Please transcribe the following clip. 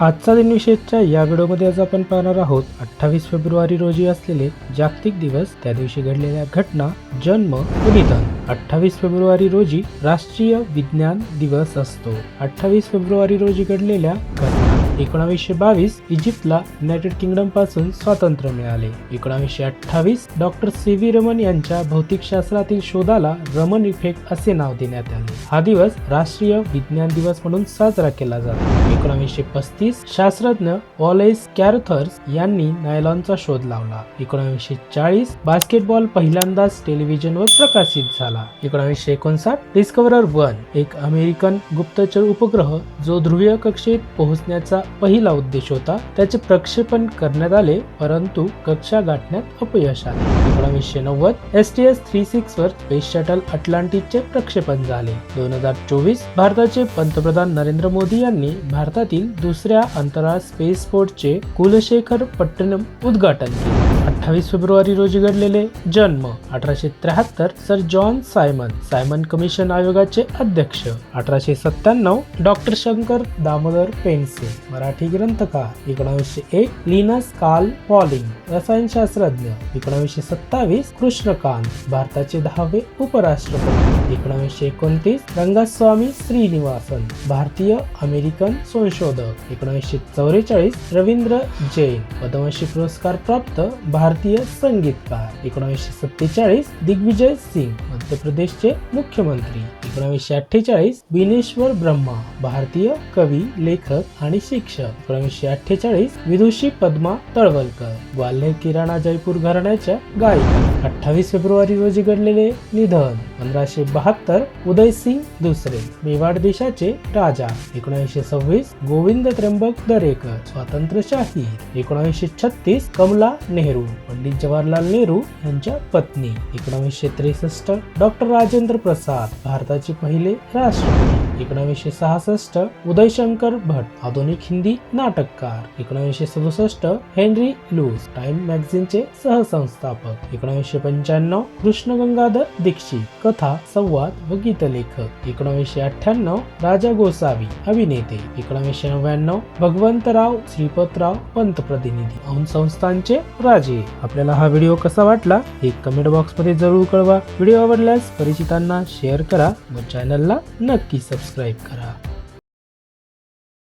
आजचा दिनविशेषच्या या व्हिडिओमध्ये आज आपण पाहणार आहोत अठ्ठावीस फेब्रुवारी रोजी असलेले जागतिक दिवस त्या दिवशी घडलेल्या घटना जन्म व निधन. अठ्ठावीस फेब्रुवारी रोजी राष्ट्रीय विज्ञान दिवस असतो. अठ्ठावीस फेब्रुवारी रोजी घडलेल्या घटना एकोणावीसशे बावीस इजिप्तला युनायटेड किंगडमपासून स्वातंत्र्य मिळाले. एकोणावीसशे अठ्ठावीस डॉक्टर सी व्ही रमन यांच्या भौतिकशास्त्रातील शोधाला रमन इफेक्ट असे नाव देण्यात आले. हा दिवस राष्ट्रीय विज्ञान दिवस म्हणून साजरा केला जातो. एकोणावीसशे पस्तीस शास्त्रज्ञ वॉलेस कॅरथर्स यांनी नायलॉनचा शोध लावला. एकोणावीसशे चाळीस बास्केटबॉल पहिल्यांदाच टेलिव्हिजनवर प्रकाशित झाला. एकोणावीसशे एकोणसाठ डिस्कवरर वन एक अमेरिकन गुप्तचर उपग्रह जो ध्रुवीय कक्षेत पोहोचण्याचा पहिला उद्देश होता त्याचे प्रक्षेपण करण्यात आले परंतु कक्षा गाठण्यात अपयश आले. एकोणावीसशे नव्वद S T S three six वर स्पेस शटल अटलांटिकचे प्रक्षेपण झाले. दोन हजार चोवीस भारताचे पंतप्रधान नरेंद्र मोदी यांनी भारतातील दुसऱ्या अंतराळ स्पेस पोर्टचे कुलशेखर पट्टणम उद्घाटन केले. अठ्ठावीस फेब्रुवारी रोजी घडलेले जन्म अठराशे त्र्याहत्तर sir John Simon Simon commission आयोगाचे अध्यक्ष. अठराशे सत्त्याण्णव डॉक्टर शंकर दामोदर पेन्से. मराठी ग्रंथकार. एकोणावीसशे एक लिनस काल पॉलिंग रसायनशास्त्रज्ञ. एकोणावीसशे सत्तावीस कृष्णकांत भारताचे दहावे उपराष्ट्रपती. एकोणावीसशे एकोणतीस रंगस्वामी श्रीनिवासन भारतीय अमेरिकन संशोधक. एकोणावीसशे चौवेचाळीस रवींद्र जैन पद्मश्री पुरस्कार प्राप्त भारतीय संगीतकार एकोणावीसशे सत्तेचाळीस दिग्विजय सिंग मध्य प्रदेशचे मुख्यमंत्री. एकोणावीसशे अठ्ठेचाळीस बिनेश्वर ब्रह्मा भारतीय कवी लेखक आणि शिक्षक. एकोणीसशे अठ्ठेचाळीस विदुषी पद्मा तळवलकर. ग्वाल्हेर किराणा जयपूर घराण्याच्या गायिका अठ्ठावीस फेब्रुवारी रोजी घडलेले निधन. पंधराशे बहात्तर उदयसिंग दुसरे. मेवाड देशाचे राजा. एकोणीसशे सव्वीस गोविंद त्र्यंबक दरेकर. स्वातंत्र्यशाही. एकोणीसशे छत्तीस कमला नेहरू. पंडित जवाहरलाल नेहरू यांच्या पत्नी. एकोणीसशे त्रेसष्ट डॉक्टर राजेंद्र प्रसाद. भारताचे पहिले राष्ट्रपती एकोणावीसशे सहासष्ट उदयशंकर भट आधुनिक हिंदी नाटककार. एकोणावीसशे सदुसष्ट हेनरी लूस टाइम मॅगझिनचे सहसंस्थापक. एकोणावीसशे पंच्याण्णव कृष्ण गंगाधर दीक्षित कथा संवाद व गीतलेखक. एकोणावीसशे अठ्ठ्याण्णव राजा गोसावी अभिनेते. एकोणावीसशे नव्याण्णव भगवंतराव श्रीपतराव पंतप्रतिनिधी. औन संस्थांचे राजे. आपल्याला हा व्हिडिओ कसा वाटला हे कमेंट बॉक्समध्ये जरूर कळवा. व्हिडिओ आवडल्यास परिचितांना शेअर करा व चॅनलला नक्की सबस्क्राईब ストライクから